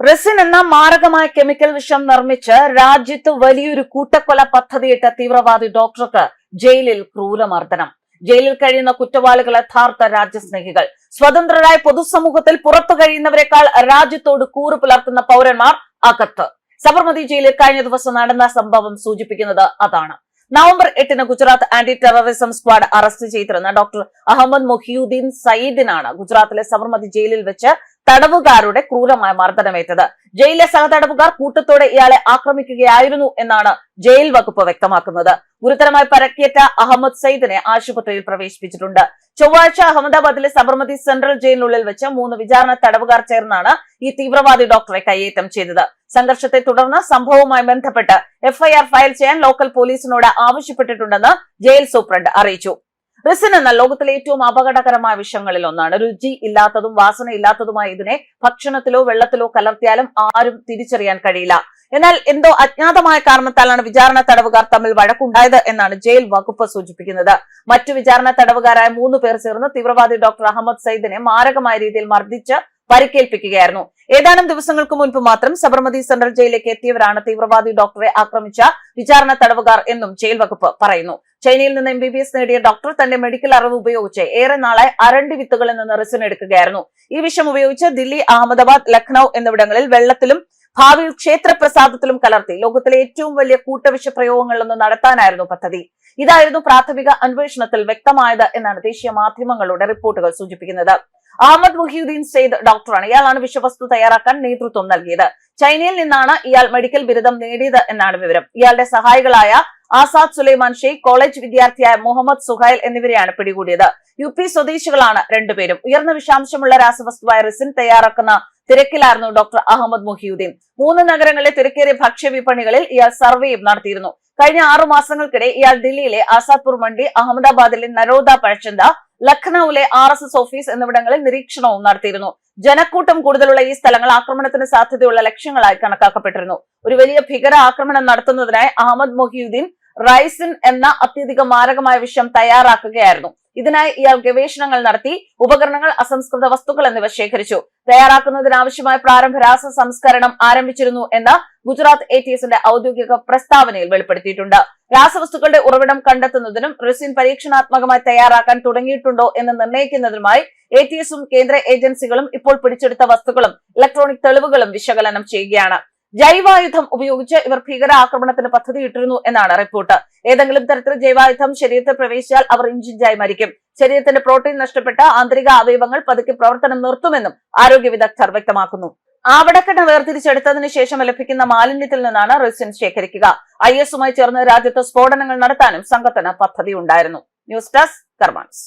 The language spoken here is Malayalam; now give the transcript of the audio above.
റെസിൻ എന്ന മാരകമായ കെമിക്കൽ വിഷം നിർമ്മിച്ച് രാജ്യത്ത് വലിയൊരു കൂട്ടക്കൊല പദ്ധതിയിട്ട തീവ്രവാദി ഡോക്ടർക്ക് ജയിലിൽ ക്രൂരമർദ്ദനം. ജയിലിൽ കഴിയുന്ന കുറ്റവാളികൾ യഥാർത്ഥ രാജ്യസ്നേഹികൾ. സ്വതന്ത്രരായ പൊതുസമൂഹത്തിൽ പുറത്തു കഴിയുന്നവരെക്കാൾ രാജ്യത്തോട് കൂറ് പുലർത്തുന്ന പൗരന്മാർ അകത്ത്. സബർമതി ജയിലിൽ കഴിഞ്ഞ ദിവസം നടന്ന സംഭവം സൂചിപ്പിക്കുന്നത് അതാണ്. നവംബർ എട്ടിന് Gujarat anti terrorism squad arrest ചെയ്തിരുന്ന ഡോക്ടർ അഹമ്മദ് മൊഹിയുദ്ദീൻ സയ്യിദിനാണ് ഗുജറാത്തിലെ സബർമതി ജയിലിൽ വെച്ച് തടവുകാരുടെ ക്രൂരമായ മർദ്ദനമേറ്റത്. ജയിലിലെ സഹതടവുകാർ കൂട്ടത്തോടെ ഇയാളെ ആക്രമിക്കുകയായിരുന്നു എന്നാണ് ജയിൽ വകുപ്പ് വ്യക്തമാക്കുന്നത്. ഗുരുതരമായി പരക്കേറ്റ അഹമ്മദ് സയ്യിദിനെ ആശുപത്രിയിൽ പ്രവേശിപ്പിച്ചിട്ടുണ്ട്. ചൊവ്വാഴ്ച അഹമ്മദാബാദിലെ സബർമതി സെൻട്രൽ ജയിലിനുള്ളിൽ വെച്ച് മൂന്ന് വിചാരണ തടവുകാർ ചേർന്നാണ് ഈ തീവ്രവാദി ഡോക്ടറെ കയ്യേറ്റം ചെയ്തത്. സംഘർഷത്തെ തുടർന്ന് സംഭവവുമായി ബന്ധപ്പെട്ട് എഫ്ഐആർ ഫയൽ ചെയ്യാൻ ലോക്കൽ പോലീസിനോട് ആവശ്യപ്പെട്ടിട്ടുണ്ടെന്ന് ജയിൽ സൂപ്രണ്ട് അറിയിച്ചു. റിസിൻ എന്ന ലോകത്തിലെ ഏറ്റവും അപകടകരമായ വിഷങ്ങളിൽ ഒന്നാണ്. രുചി ഇല്ലാത്തതും വാസന ഇല്ലാത്തതുമായ ഇതിനെ ഭക്ഷണത്തിലോ വെള്ളത്തിലോ കലർത്തിയാലും ആരും തിരിച്ചറിയാൻ കഴിയില്ല. എന്നാൽ എന്തോ അജ്ഞാതമായ കാരണത്താലാണ് വിചാരണ തടവുകാർ തമ്മിൽ വഴക്കുണ്ടായത് എന്നാണ് ജയിൽ വകുപ്പ് സൂചിപ്പിക്കുന്നത്. മറ്റു വിചാരണ തടവുകാരായ മൂന്ന് പേർ ചേർന്ന് തീവ്രവാദി ഡോക്ടർ അഹമ്മദ് സയ്യിദിനെ മാരകമായ രീതിയിൽ മർദ്ദിച്ച് പരിക്കേൽപ്പിക്കുകയായിരുന്നു ഏതാനും ദിവസങ്ങൾക്ക് മുൻപ് മാത്രം സബർമതി സെൻട്രൽ ജയിലിലേക്ക് എത്തിയവരാണ് തീവ്രവാദി ഡോക്ടറെ ആക്രമിച്ച വിചാരണ തടവുകാർ എന്നും ജയിൽ വകുപ്പ് പറയുന്നു. ചൈനയിൽ നിന്ന് എം ബി ബി എസ് നേടിയ ഡോക്ടർ തന്റെ മെഡിക്കൽ അറിവ് ഉപയോഗിച്ച് ഏറെ നാളായി അരണ്ടി വിത്തുകളിൽ നിന്ന് റിസിൻ എടുക്കുകയായിരുന്നു. ഈ വിഷം ഉപയോഗിച്ച് ദില്ലി അഹമ്മദാബാദ് ലക്നൌ എന്നിവിടങ്ങളിൽ വെള്ളത്തിലും ഭാവിയിൽ ക്ഷേത്രപ്രസാദത്തിലും കലർത്തി ലോകത്തിലെ ഏറ്റവും വലിയ കൂട്ടവിഷ പ്രയോഗങ്ങളൊന്ന് നടത്താനായിരുന്നു പദ്ധതി. ഇതായിരുന്നു പ്രാഥമിക അന്വേഷണത്തിൽ വ്യക്തമായത് എന്നാണ് ദേശീയ മാധ്യമങ്ങളുടെ റിപ്പോർട്ടുകൾ സൂചിപ്പിക്കുന്നത്. അഹമ്മദ് മുഹിയുദ്ദീൻ സെയ്ദ് ഡോക്ടറാണ്. ഇയാളാണ് വിഷവസ്തു തയ്യാറാക്കാൻ നേതൃത്വം നൽകിയത്. ചൈനയിൽ നിന്നാണ് ഇയാൾ മെഡിക്കൽ ബിരുദം നേടിയത് എന്നാണ് വിവരം. ഇയാളുടെ സഹായികളായ ആസാദ് സുലൈമാൻ ഷെയ്ഖ് കോളേജ് വിദ്യാർത്ഥിയായ മുഹമ്മദ് സുഹൈൽ എന്നിവരെയാണ് പിടികൂടിയത്. യു പി സ്വദേശികളാണ് രണ്ടുപേരും. ഉയർന്ന വിഷാംശമുള്ള രാസവസ്തുവായ റിസിൻ തയ്യാറാക്കുന്ന തിരക്കിലായിരുന്നു ഡോക്ടർ അഹമ്മദ് മുഹിയുദ്ദീൻ മൂന്ന് നഗരങ്ങളിലെ തിരക്കേറിയ ഭക്ഷ്യവിപണികളിൽ ഇയാൾ സർവേയും നടത്തിയിരുന്നു. കഴിഞ്ഞ ആറു മാസങ്ങൾക്കിടെ ഇയാൾ ദില്ലിയിലെ ആസാദ്പൂർ മണ്ഡി അഹമ്മദാബാദിലെ നരോദ പഴച്ചന്ത ലഖ്നൌവിലെ ആർ എസ് എസ് ഓഫീസ് എന്നിവിടങ്ങളിൽ നിരീക്ഷണവും നടത്തിയിരുന്നു. ജനക്കൂട്ടം കൂടുതലുള്ള ഈ സ്ഥലങ്ങൾ ആക്രമണത്തിന് സാധ്യതയുള്ള ലക്ഷ്യങ്ങളായി കണക്കാക്കപ്പെട്ടിരുന്നു. ഒരു വലിയ ഭീകര ആക്രമണം നടത്തുന്നതിനായി അഹമ്മദ് മൊഹിയുദ്ദീൻ റൈസിൻ എന്ന അത്യധിക മാരകമായ വിഷം തയ്യാറാക്കുകയായിരുന്നു. ഇതിനായി ഇയാൾ ഗവേഷണങ്ങൾ നടത്തി ഉപകരണങ്ങൾ അസംസ്കൃത വസ്തുക്കൾ എന്നിവ ശേഖരിച്ചു. തയ്യാറാക്കുന്നതിനാവശ്യമായ പ്രാരംഭ രാസ സംസ്കരണം ആരംഭിച്ചിരുന്നു എന്ന് ഗുജറാത്ത് എ ടി എസിന്റെ ഔദ്യോഗിക പ്രസ്താവനയിൽ വെളിപ്പെടുത്തിയിട്ടുണ്ട്. രാസവസ്തുക്കളുടെ ഉറവിടം കണ്ടെത്തുന്നതിനും റെസിൻ പരീക്ഷണാത്മകമായി തയ്യാറാക്കാൻ തുടങ്ങിയിട്ടുണ്ടോ എന്ന് നിർണയിക്കുന്നതിനുമായി എ ടി എസും കേന്ദ്ര ഏജൻസികളും ഇപ്പോൾ പിടിച്ചെടുത്ത വസ്തുക്കളും ഇലക്ട്രോണിക് തെളിവുകളും വിശകലനം ചെയ്യുകയാണ്. ജൈവായുധം ഉപയോഗിച്ച് ഇവർ ഭീകരാക്രമണത്തിന് പദ്ധതിയിട്ടിരുന്നു എന്നാണ് റിപ്പോർട്ട്. ഏതെങ്കിലും തരത്തിൽ ജൈവായുധം ശരീരത്തിൽ പ്രവേശിച്ചാൽ അവർ ഇഞ്ചിഞ്ചായി മരിക്കും. ശരീരത്തിന്റെ പ്രോട്ടീൻ നഷ്ടപ്പെട്ട ആന്തരിക അവയവങ്ങൾ പതുക്കെ പ്രവർത്തനം നിർത്തുമെന്നും ആരോഗ്യ വിദഗ്ധർ വ്യക്തമാക്കുന്നു. ആവടക്കെണ്ണ വേർതിരിച്ചെടുത്തതിന് ശേഷം ലഭിക്കുന്ന മാലിന്യത്തിൽ നിന്നാണ് റെസിൻ ശേഖരിക്കുക. ഐ എസുമായി ചേർന്ന് രാജ്യത്ത് സ്ഫോടനങ്ങൾ നടത്താനും സംഘത്തിന് പദ്ധതി ഉണ്ടായിരുന്നു ന്യൂസ് ഡെസ്ക് കർമാൻസ്.